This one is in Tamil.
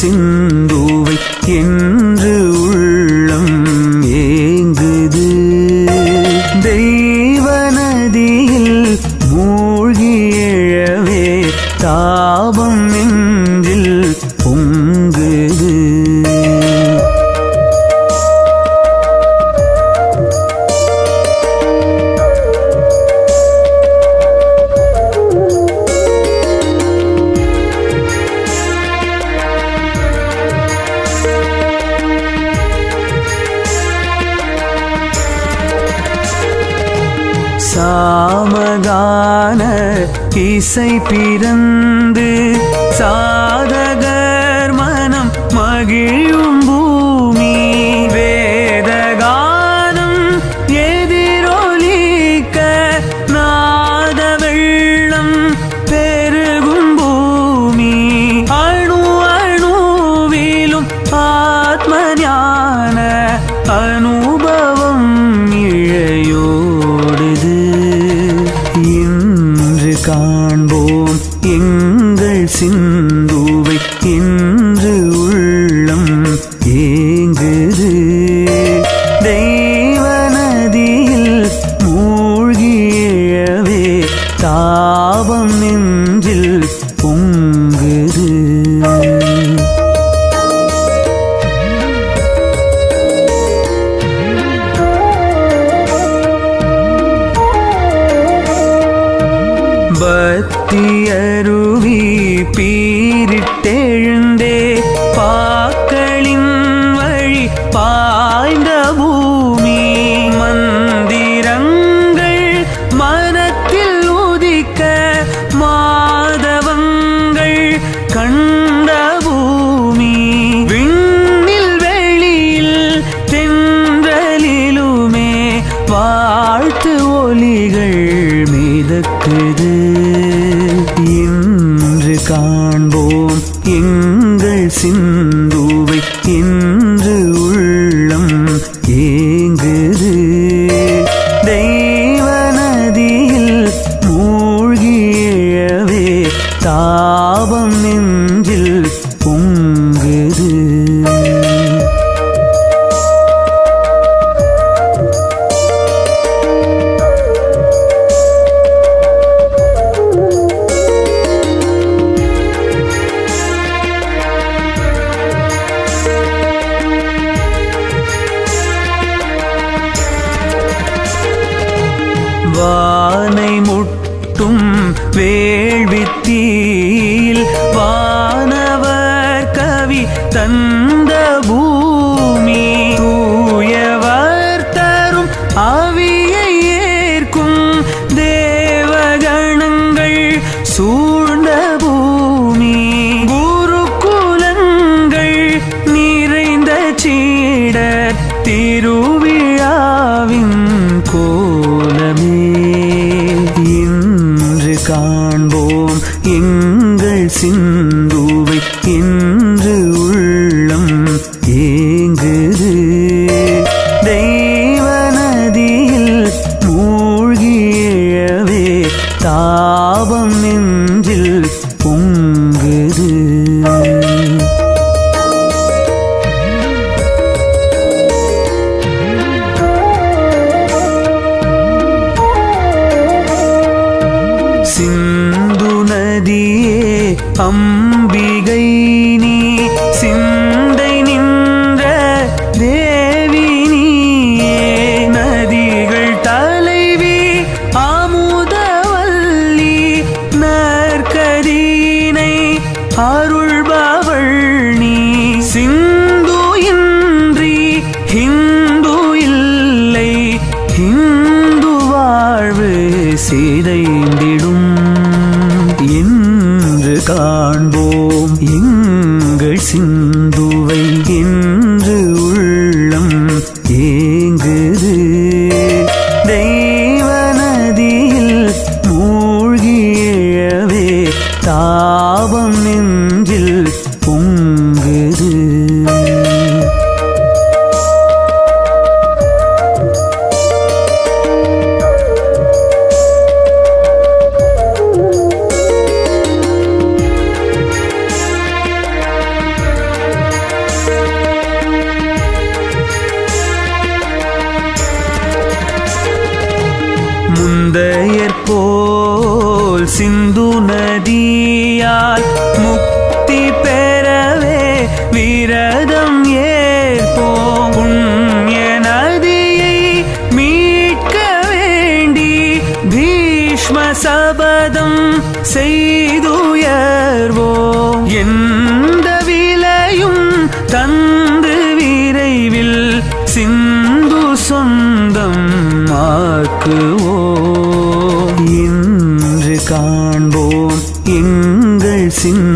சிந்துவை என்று உள்ளம் ஏங்குது. தெய்வ நதியில் மூழ்கியவே தாபம் நின்று சாமகான இசை பிறந்து சாதகர் மனம் மகிழும் எங்கள் சிந்துவை இன்று பீரிட்டெழுந்தே பாக்களின் வழி பாய்ந்தபூ காண்போம் எங்கள் சிந்துவை இன்று உள்ளம் ஏங்குது. தெய்வ நதியில் மூழ்கியவே தாபம் கொட்டும் வேள்வித்தீல் வானவர் கவி தந்த பூமி காண்போம். எங்கள் சிந்துவை இன்று அம்பிகை நீ சிந்தை நின்ற தேவி நீயே நதிகள் தலைவி ஆமுதவல்லி நற்கதீனை அருள்பவள் நீ. சிந்து இன்றி ஹிந்து இல்லை ஹிந்து வாழ்வு சீதை சிந்து நதியால் முக்தி பெறவே விரதம் ஏற்போம். புண்ணிய நதியை மீட்க வேண்டி பீஷ்ம சபதம் சிந்த